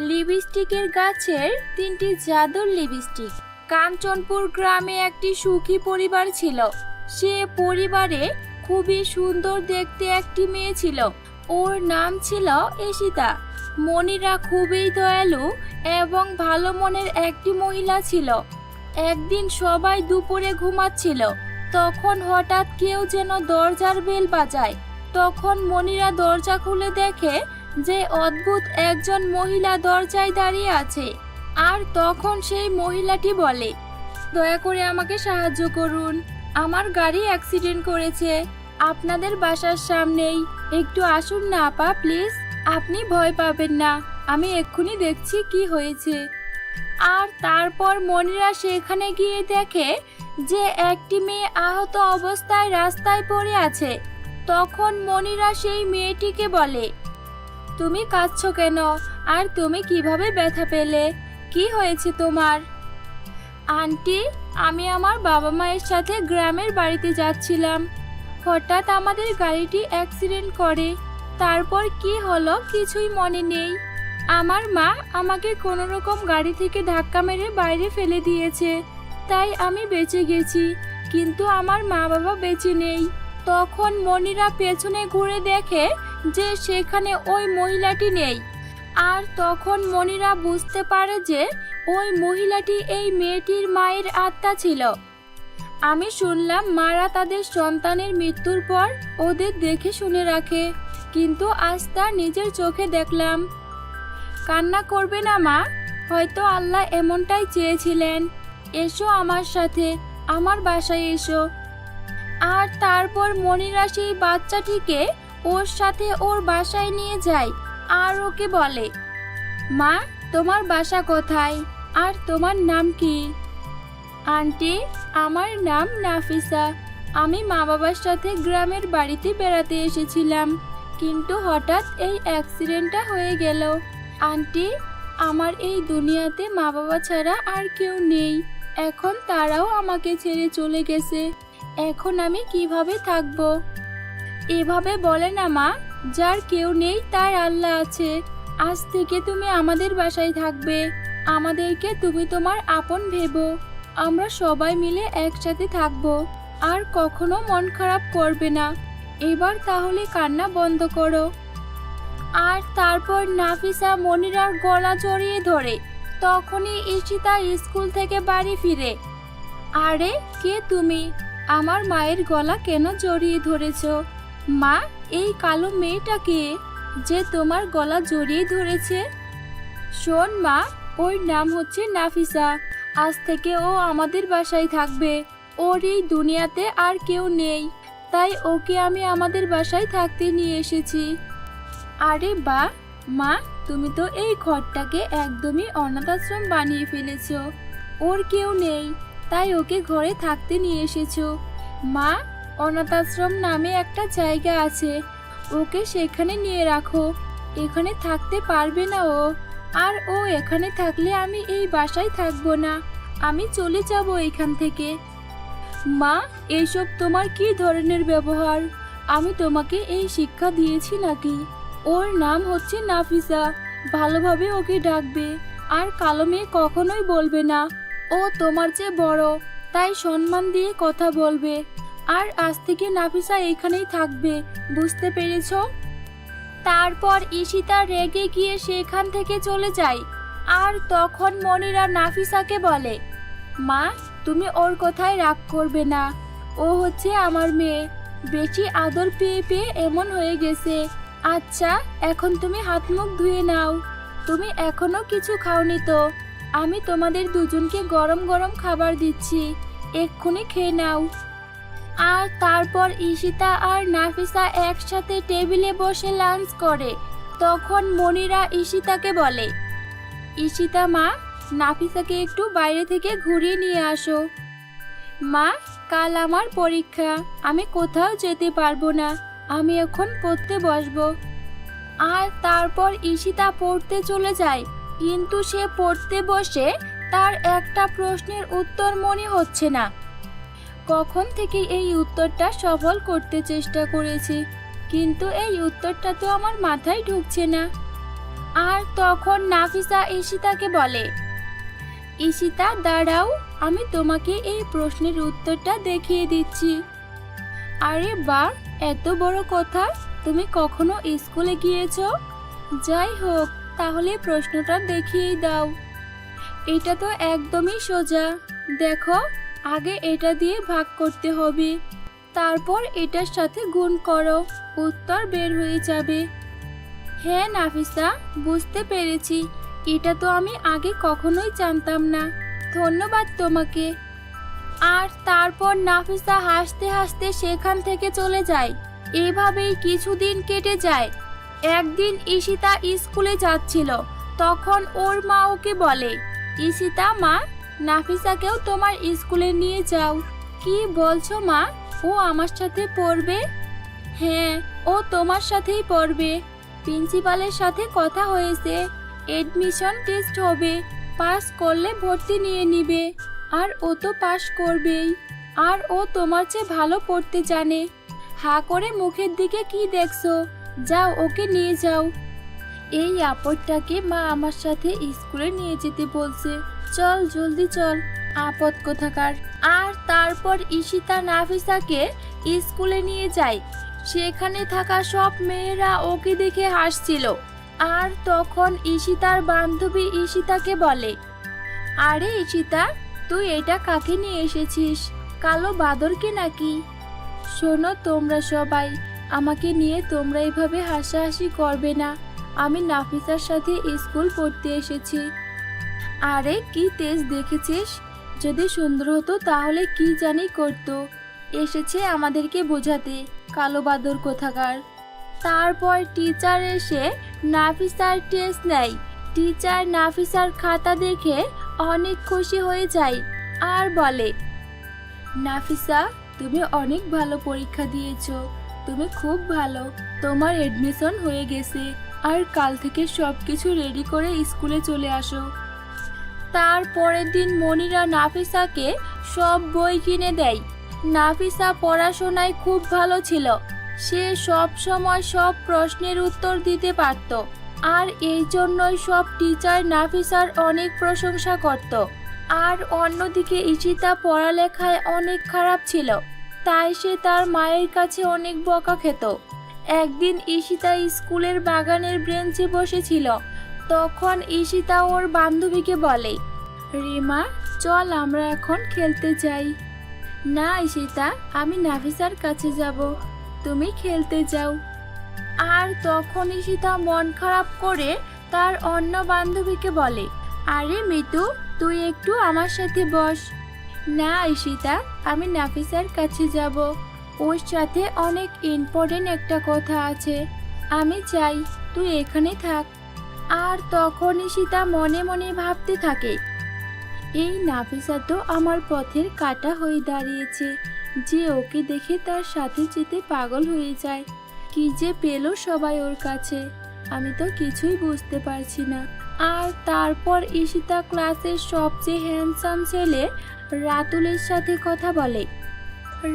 লিপস্টিকের গাছের তিনটি জাদুর লিপস্টিক। কাঞ্চনপুর গ্রামে একটি সুখী পরিবার ছিল। সে পরিবারে খুবই সুন্দর দেখতে একটি মেয়ে ছিল। ওর নাম ছিল এশিতা মনিরা খুবই দয়ালু এবং ভালো মনের একটি মহিলা ছিল। একদিন সবাই দুপুরে ঘুমাচ্ছিল। তখন হঠাৎ কেউ যেন দরজার বেল বাজায়। তখন মনিরা দরজা খুলে দেখে যে অদ্ভুত একজন মহিলা দরজায় দাঁড়িয়ে আছে। আর তখন সেই মহিলাটি বলে, দয়া করে আমাকে সাহায্য করুন। আমার গাড়ি অ্যাক্সিডেন্ট করেছে। আপনাদের বাসার সামনেই। একটু আসুন না, আপা, প্লিজ। আপনি ভয় পাবেন না। আমি এক্ষুনি দেখছি কি হয়েছে। আর তারপর মনিরা সেখানে গিয়ে দেখে যে একটি মেয়ে আহত অবস্থায় রাস্তায় পড়ে আছে। তখন মনিরা সেই মেয়েটিকে বলে তুমি কাঁদছো কেন? আর তুমি কীভাবে ব্যথা পেলে? কি হয়েছে তোমার? আন্টি, আমি আমার বাবা মায়ের সাথে গ্রামের বাড়িতে যাচ্ছিলাম। হঠাৎ আমাদের গাড়িটি অ্যাক্সিডেন্ট করে। তারপর কি হলো কিছুই মনে নেই। আমার মা আমাকে কোনো রকম গাড়ি থেকে ধাক্কা মেরে বাইরে ফেলে দিয়েছে। তাই আমি বেঁচে গেছি, কিন্তু আমার মা বাবা বেঁচে নেই। তখন মনিরা পেছনে ঘুরে দেখে যে সেখানে ওই মহিলাটি নেই। আর তখন মনিরা বুঝতে পারে যে ওই মহিলাটি এই মেয়েটির মায়ের আত্মা ছিল। আমি শুনলাম মারা তাদের সন্তানের মৃত্যুর পর ওদের দেখে শুনে রাখে, কিন্তু আজ তা নিজের চোখে দেখলাম। কান্না করবে না মা, হয়তো আল্লাহ এমনটাই চেয়েছিলেন। এসো আমার সাথে, আমার বাসায় এসো। আর তারপর মনিরা সেই বাচ্চাটিকে ওর সাথে ওর বাসায় নিয়ে যায় আর ওকে বলে, মা, তোমার বাসা কোথায়? আর তোমার নাম কি? আন্টি, আমার নাম নাফিসা। আমি মা বাবার সাথে গ্রামের বাড়িতে বেড়াতে এসেছিলাম, কিন্তু হঠাৎ এই অ্যাক্সিডেন্টটা হয়ে গেল। আন্টি, আমার এই দুনিয়াতে মা বাবা ছাড়া আর কেউ নেই। এখন তারাও আমাকে ছেড়ে চলে গেছে। এখন আমি কীভাবে থাকব? এভাবে বলে না, মা। যার কেউ নেই, তার আল্লাহ আছে। আজ থেকে তুমি আমাদের বাসায় থাকবে। আমাদেরকে তুমি তোমার আপন ভেবো। আমরা সবাই মিলে একসাথে থাকব। আর কখনো মন খারাপ করবে না। এবার তাহলে কান্না বন্ধ করো। আর তারপর নাফিসা মনিরার গলা জড়িয়ে ধরে, তখনই ঈশিতা স্কুল থেকে বাড়ি ফিরে। আরে, কে তুমি? আমার মায়ের গলা কেন জড়িয়ে ধরেছো? মা, এই কালো মেয়েটাকে যে তোমার গলা জড়িয়ে ধরেছে। শোন মা, ওর নাম হচ্ছে নাফিসা। আজ থেকে ও আমাদের বাসায় থাকবে। ওর এই দুনিয়াতে আর কেউ নেই। তাই ওকে আমি আমাদের বাসায় থাকতে নিয়ে এসেছি। আরে বা, মা, তুমি তো এই ঘরটাকে একদমই অনাথ আশ্রম বানিয়ে ফেলেছো। ওর কেউ নেই, তাই ওকে ঘরে থাকতে নিয়ে এসেছ। মা অনাথ আশ্রম নামে একটা জায়গা আছে। ওকে সেখানে নিয়ে রাখো। এখানে থাকতে পারবে না ও। আর ও এখানে থাকলে আমি এই বাসায় থাকব না। আমি চলে যাব এখান থেকে। মা, এইসব তোমার কি ধরনের ব্যবহার? আমি তোমাকে এই শিক্ষা দিয়েছি নাকি? ওর নাম হচ্ছে নাফিসা। ভালোভাবে ওকে ডাকবে। আর কালো মেয়ে কখনোই বলবে না। ও তোমার চেয়ে বড়, তাই সম্মান দিয়ে কথা বলবে। আর আজ থেকে নাফিসা এখানেই থাকবে, বুঝতে পেরেছ? তারপর ঈশিতা রেগে গিয়ে সেখান থেকে চলে যায়। আর তখন মনিরা নাফিসাকে বলে, মা, তুমি ওর কথায় রাগ করবে না। ও হচ্ছে আমার মেয়ে। বেশি আদর পেয়ে পেয়ে এমন হয়ে গেছে। আচ্ছা এখন তুমি হাত মুখ ধুয়ে নাও। তুমি এখনও কিছু খাওনি তো। আমি তোমাদের দুজনকে গরম গরম খাবার দিচ্ছি। এক্ষুনি খেয়ে নাও। আর তারপর ঈশিতা আর নাফিসা একসাথে টেবিলে বসে লাঞ্চ করে। তখন মনিরা ঈশিতাকে বলে, ঈশিতা মা, নাফিসাকে একটু বাইরে থেকে ঘুরিয়ে নিয়ে আসো। মা, কাল আমার পরীক্ষা, আমি কোথাও যেতে পারব না, আমি এখন পড়তে বসবো। আর তারপর ঈশিতা পড়তে চলে যায়, কিন্তু সে পড়তে বসে তার একটা প্রশ্নের উত্তর মনে হচ্ছে না। কখন থেকে এই উত্তরটা সফল করতে চেষ্টা করেছি, কিন্তু এই উত্তরটা তো আমার মাথায় ঢুকছে না। আর তখন নাফিসা ঈশিতাকে বলে, ঈশিতা, দাঁড়াও, আমি তোমাকে এই প্রশ্নের উত্তরটা দেখিয়ে দিচ্ছি। আরে বাহ, এত বড় কথা, তুমি কখনো স্কুলে গিয়েছো? যাই হোক, তাহলে প্রশ্নটা দেখিয়েই দাও। এটা তো একদমই সোজা। দেখো আগে এটা দিয়ে ভাগ করতে হবে। তারপর এটার সাথে গুণ করো, উত্তর বের হয়ে যাবে। হ্যাঁ নাফিসা, বুঝতে পেরেছি। এটা তো আমি আগে কখনোই জানতাম না। ধন্যবাদ তোমাকে। আর তারপর নাফিসা হাসতে হাসতে সেখান থেকে চলে যায়। এভাবেই কিছুদিন কেটে যায়। একদিন ঈশিতা স্কুলে যাচ্ছিল। তখন ওর মা ওকে বলে, ঈশিতা, মা নাফিসাকেও তোমার স্কুলে নিয়ে যাও। কি বলছো মা? ও আমার সাথে পড়বে? হ্যাঁ ও তোমার সাথেই পড়বে। প্রিন্সিপালের সাথে কথা হয়েছে। এডমিশন টেস্ট হবে। পাস করলে ভর্তি নিয়ে নিবে। আর ও তো পাস করবেই। আর ও তোমার চেয়ে ভালো পড়তে জানে। হা করে মুখের দিকে কি দেখছ? যাও, ওকে নিয়ে যাও। এই আপদটাকে মা আমার সাথে স্কুলে নিয়ে যেতে বলছে। চল, জলদি চল। আপদ কোথাকার? আর তারপর ঈশিতা নাফিসাকে স্কুলে নিয়ে যায়। সেখানে থাকা সব মেয়েরা ওকে দেখে হাসছিল। আর তখন ঈশিতার বান্ধবী ঈশিতাকে বলে, আরে ঈশিতা, তুই এটা কাকে নিয়ে এসেছিস? কালো বাদরকে নাকি? শোনো তোমরা সবাই, আমাকে নিয়ে তোমরা এভাবে হাসাহাসি করবে না। আমি নাফিসার সাথে স্কুল পড়তে এসেছি। আরে, কি তেজ দেখেছিস? যদি সুন্দর হতো তাহলে কি জানি করতো। এসেছে আমাদেরকে বোঝাতে, কালো বাদর কোথাকার। তারপর টিচার এসে নাফিসার টেস্ট নেয়। টিচার নাফিসার খাতা দেখে অনেক খুশি হয়ে যায় আর বলে, নাফিসা, তুমি অনেক ভালো পরীক্ষা দিয়েছ। তুমি খুব ভালো। তোমার এডমিশন হয়ে গেছে। আর কাল থেকে সব কিছু রেডি করে স্কুলে চলে আসো। তার পরের দিন মনিরা নাফিসাকে সব বই কিনে দেয়। নাফিসা পড়াশোনায় খুব ভালো ছিল। সে সব সময় সব প্রশ্নের উত্তর দিতে পারত। আর এই জন্যই সব টিচার নাফিসার অনেক প্রশংসা করত। আর অন্যদিকে ইশিতা পড়ালেখায় অনেক খারাপ ছিল। তাই সে তার মায়ের কাছে অনেক বকা খেত। একদিন ঈশিতা স্কুলের বাগানের ব্রেঞ্চে বসেছিল। তখন ঈশিতা ওর বান্ধবীকে বলে, রিমা, চল আমরা এখন খেলতে যাই। না ঈশিতা, আমি নাফিসার কাছে যাব। তুমি খেলতে যাও। আর তখন ঈশিতা মন খারাপ করে তার অন্য বান্ধবীকে বলে, আরে মিতু, তুই একটু আমার সাথে বস। না ঈশিতা, আমি নাফিসার কাছে যাব। ওর সাথে অনেক ইম্পর্টেন্ট একটা কথা আছে। আমি চাই তুই এখানে থাক। আর তখনই সীতা মনে মনে ভাবতে থাকে, এই নাফিসা তো আমার পথের কাটা হয়ে দাঁড়িয়েছে, যে ওকে দেখে তার সাথে যেতে পাগল হয়ে যায়। কি যে পেল সবাই ওর কাছে, আমি তো কিছুই বুঝতে পারছি না। আর তারপর ঈশিতা ক্লাসের সবচেয়ে হ্যান্ডসাম ছেলে রাতুলের সাথে কথা বলে,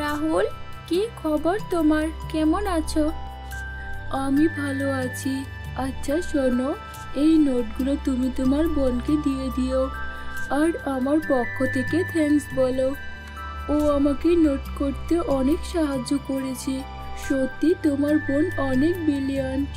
রাহুল, কি খবর তোমার? কেমন আছো? আমি ভালো আছি। আচ্ছা শোনো, এই নোটগুলো তুমি তোমার বোনকে দিয়ে দিও আর আমার পক্ষ থেকে থ্যাঙ্কস বলো। ও আমাকে নোট করতে অনেক সাহায্য করেছে। সত্যি তোমার বোন অনেক ব্রিলিয়ান্ট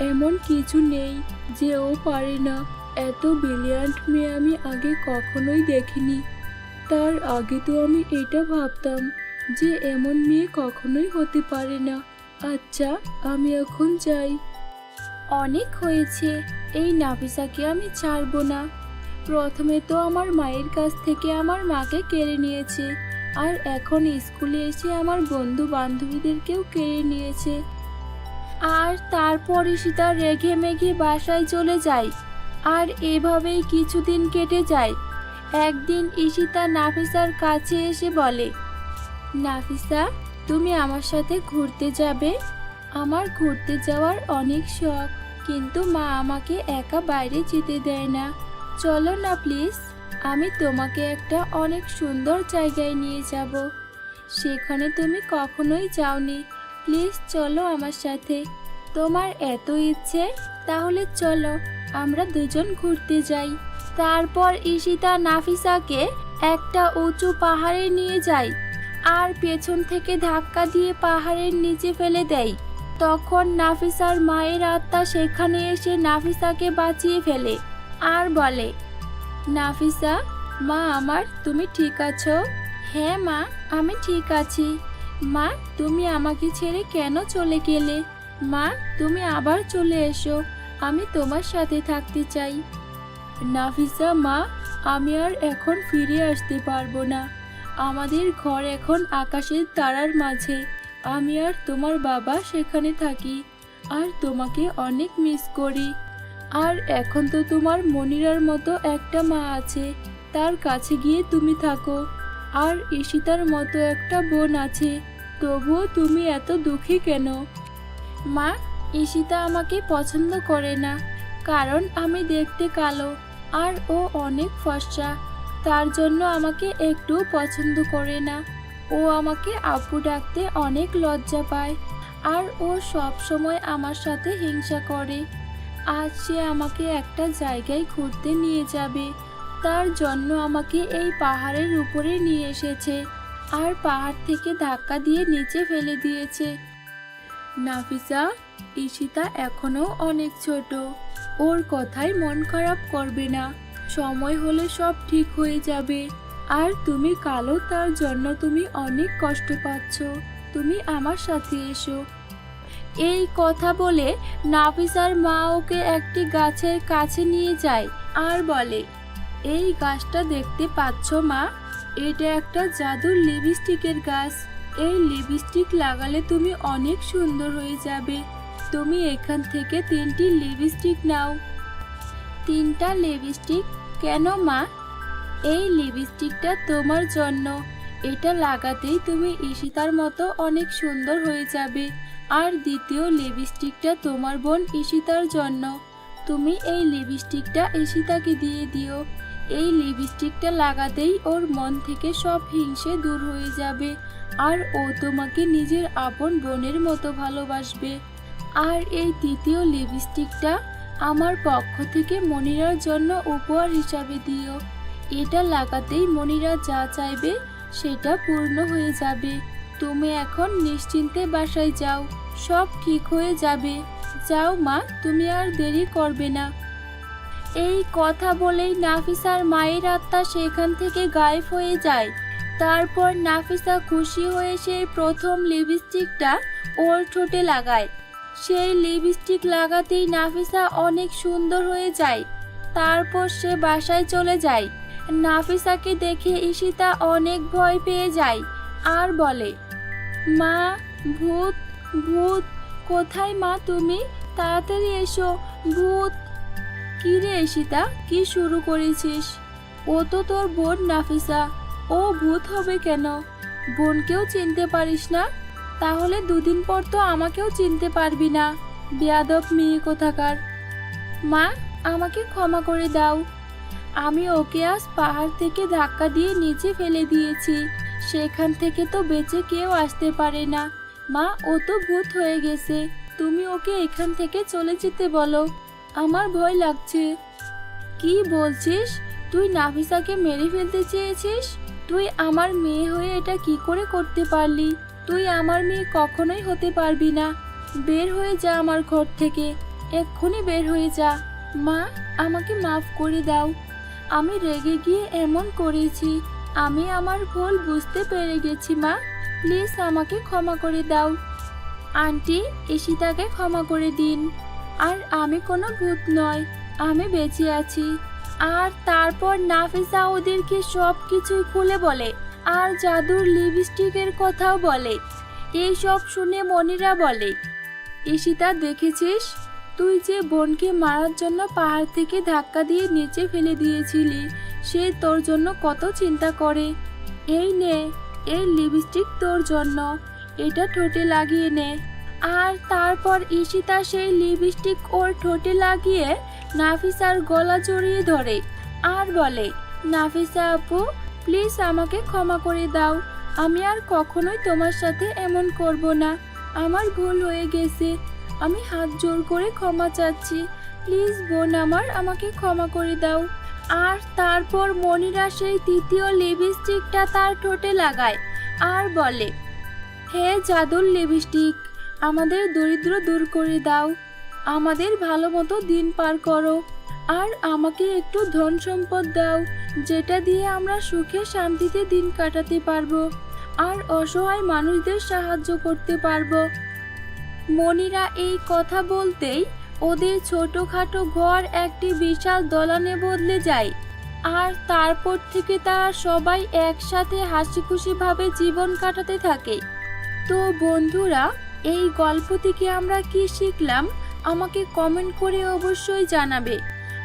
এমন কিছু নেই যে ও পারে না। এত ব্রিলিয়ান্ট মেয়ে আমি আগে কখনোই দেখিনি। তার আগে তো আমি এটা ভাবতাম যে এমন মেয়ে কখনোই হতে পারে না। আচ্ছা আমি এখন যাই। অনেক হয়েছে। এই নাফিসাকে আমি ছাড়বো না। প্রথমে তো আমার মায়ের কাছ থেকে আমার মাকে কেড়ে নিয়েছে, আর এখন স্কুলে এসে আমার বন্ধু বান্ধবীদেরকেও কেড়ে নিয়েছে। আর তারপর ঈশিতা রেগে মেঘে বাসায় চলে যায়, আর এভাবেই কিছুদিন কেটে যায়। একদিন ঈশিতা নাফিসার কাছে এসে বলে, নাফিসা, তুমি আমার সাথে ঘুরতে যাবে? আমার ঘুরতে যাওয়ার অনেক শখ। কিন্তু মা আমাকে একা বাইরে যেতে দেয় না। চলো না, প্লিজ। আমি তোমাকে একটা অনেক সুন্দর জায়গায় নিয়ে যাব। সেখানে তুমি কখনোই যাওনি। প্লিজ চলো আমার সাথে। তোমার এত ইচ্ছে? তাহলে চলো, আমরা দুজন ঘুরতে যাই। তারপর ঈশিতা নাফিসাকে একটা উঁচু পাহাড়ে নিয়ে যায়। আর পেছন থেকে ধাক্কা দিয়ে পাহাড়ের নিচে ফেলে দেয়। তখন নাফিসার মায়ের আত্মা সেখানে এসে নাফিসাকে বাঁচিয়ে ফেলে আর বলে, নাফিসা, মা আমার, তুমি ঠিক আছো? হ্যাঁ মা, আমি ঠিক আছি। মা, তুমি আমাকে ছেড়ে কেন চলে গেলে? মা, তুমি আবার চলে এসো, আমি তোমার সাথে থাকতে চাই। নাফিসা, মা, আমি আর এখন ফিরে আসতে পারব না। আমাদের ঘর এখন আকাশের তারার মাঝে। আমি আর তোমার বাবা সেখানে থাকি, আর তোমাকে অনেক মিস করি। আর এখন তো তোমার মনিরার মতো একটা মা আছে, তার কাছে গিয়ে তুমি থাকো। আর ঈশিতার মতো একটা বোন আছে, তবুও তুমি এত দুঃখী কেন? মা, ঈশিতা আমাকে পছন্দ করে না, কারণ আমি দেখতে কালো, আর ও অনেক ফর্সা, তার জন্য আমাকে একটু পছন্দ করে না। ও আমাকে আপু ডাকতে অনেক লজ্জা পায় আর ও সব সময় আমার সাথে হিংসা করে। আজ সে আমাকে একটা জায়গায় ঘুরতে নিয়ে যাবে। তার জন্য আমাকে এই পাহাড়ের উপরে নিয়ে এসেছে আর পাহাড় থেকে ধাক্কা দিয়ে নিচে ফেলে দিয়েছে। নাফিসা, ঈশিতা এখনও অনেক ছোট। ওর কথায় মন খারাপ করবে না। সময় হলে সব ঠিক হয়ে যাবে। আর তুমি কালো, তার জন্য তুমি অনেক কষ্ট পাচ্ছ। তুমি আমার সাথে এসো। এই কথা বলে নাফিসার মা ওকে একটি গাছের কাছে নিয়ে যায় আর বলে, এই গাছটা দেখতে পাচ্ছ মা? এটা একটা জাদুর লিপস্টিকের গাছ। এই লিপস্টিক লাগালে তুমি অনেক সুন্দর হয়ে যাবে। তুমি এখান থেকে তিনটি লিপস্টিক নাও। তিনটা লিপস্টিক? কেন মা? এই লিপস্টিকটা তোমার জন্য। এটা লাগাতেই তুমি ঈশিতার মতো অনেক সুন্দর হয়ে যাবে। আর দ্বিতীয় লিপস্টিকটা তোমার বোন ঈশিতার জন্য। তুমি এই লিপস্টিকটা ঈশিতাকে দিয়ে দিও। এই লিপস্টিকটা লাগাতেই ওর মন থেকে সব হিংসে দূর হয়ে যাবে। আর ও তোমাকে নিজের আপন বোনের মতো ভালোবাসবে। আর এই তৃতীয় লিপস্টিকটা আমার পক্ষ থেকে মনিরার জন্য উপহার হিসাবে দিও। এটা লাগাতেই মনিরা যা চাইবে সেটা পূর্ণ হয়ে যাবে। তুমি এখন নিশ্চিন্তে বাসায় যাও, সব ঠিক হয়ে যাবে। যাও মা, তুমি আর দেরি করবে না। এই কথা বলেই নাফিসার মায়ের আত্মা সেখান থেকে গায়েব হয়ে যায়। তারপর নাফিসা খুশি হয়ে সেই প্রথম লিপস্টিকটা ওর ঠোঁটে লাগায়। সেই লিপস্টিক লাগাতেই নাফিসা অনেক সুন্দর হয়ে যায়। তারপর সে বাসায় চলে যায়। নাফিসাকে দেখে ঈশিতা অনেক ভয় পেয়ে যায় আর বলে, মা, ভূত ভূত, কোথায় মা তুমি? তাড়াতাড়ি এসো, ভূত! কি রে ঈশিতা, কি শুরু করেছিস? ও তো তোর বোন নাফিসা। ও ভূত হবে কেন? বোনকেও চিনতে পারিস না? তাহলে দুদিন পর তো আমাকেও চিনতে পারবি না। বেয়াদব মেয়ে কোথাকার? মা, আমাকে ক্ষমা করে দাও। আমি ওকে আজ পাহাড় থেকে ধাক্কা দিয়ে নিচে ফেলে দিয়েছি। সেখান থেকে তো বেঁচে কেউ আসতে পারে না। মা, ও তো ভূত হয়ে গেছে। তুমি ওকে এখান থেকে চলে যেতে বলো। আমার ভয় লাগছে। কি বলছিস? তুই নাফিসাকে মেরে ফেলতে চেয়েছিস? তুই আমার মেয়ে হয়ে এটা কি করে করতে পারলি? তুই আমার মেয়ে কখনোই হতে পারবি না। বের হয়ে যা আমার ঘর থেকে। এক্ষুনি বের হয়ে যা। মা, আমাকে মাফ করে দাও। আমি রেগে গিয়ে এমন করেছি। আমি আমার ভুল বুঝতে পেরে গেছি, মা। প্লিজ আমাকে ক্ষমা করে দাও। আন্টি, ঈশিতাকে ক্ষমা করে দিন। আর আমি কোনো ভূত নয়, আমি বেঁচে আছি। আর তারপর নাফিসা ওদেরকে সব কিছুই খুলে বলে, আর জাদুর লিপস্টিকের কথাও বলে। এই সব শুনে মনিরা বলে, ঈশিতা, দেখেছিস? তুই যে বোনকে মারার জন্য পাহাড় থেকে ধাক্কা দিয়ে নিচে ফেলে দিয়েছিলি, সে তোর জন্য কত চিন্তা করে। এই নে, এই লিপস্টিক তোর জন্য। এটা ঠোঁটে লাগিয়ে নে। আর তারপর ঈশিতা সেই লিপস্টিক ওর ঠোঁটে লাগিয়ে নাফিসার গলা জড়িয়ে ধরে আর বলে, নাফিসা আপু প্লিজ আমাকে ক্ষমা করে দাও। আমি আর কখনোই তোমার সাথে এমন করব না। আমার ভুল হয়ে গেছে। আমি হাত জোর করে ক্ষমা চাচ্ছি। প্লিজ বোন আমার, আমাকে ক্ষমা করে দাও। আর তারপর মনিরা সেই তৃতীয় লিপস্টিকটা তার ঠোঁটে লাগায় আর বলে, হে জাদুর লিপস্টিক, আমাদের দরিদ্র দূর করে দাও। আমাদের ভালো মতো দিন পার করো। আর আমাকে একটু ধন সম্পদ দাও, যেটা দিয়ে আমরা সুখে শান্তিতে দিন কাটাতে পারব। আর অসহায় মানুষদের সাহায্য করতে পারব। মনিরা এই কথা বলতেই ওদের ছোটখাটো ঘর একটি বিশাল দলানে বদলে যায়। আর তারপর থেকে তারা সবাই একসাথে হাসি খুশিভাবে জীবন কাটাতে থাকে। তো বন্ধুরা, এই গল্প থেকে আমরা কি শিখলাম আমাকে কমেন্ট করে অবশ্যই জানাবে।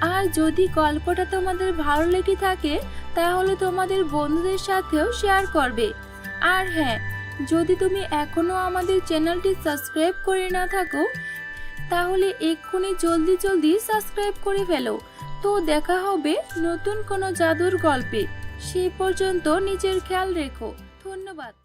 আর যদি গল্পটা তোমাদের ভালো লেগে থাকে, তাহলে তোমাদের বন্ধুদের সাথেও শেয়ার করবে। আর হ্যাঁ যদি তুমি এখনও আমাদের চ্যানেলটি সাবস্ক্রাইব করে না থাকো, তাহলে এক্ষুনি জলদি জলদি সাবস্ক্রাইব করে ফেলো। তো দেখা হবে নতুন কোনো জাদুর গল্পে। সেই পর্যন্ত নিজের খেয়াল রেখো। ধন্যবাদ।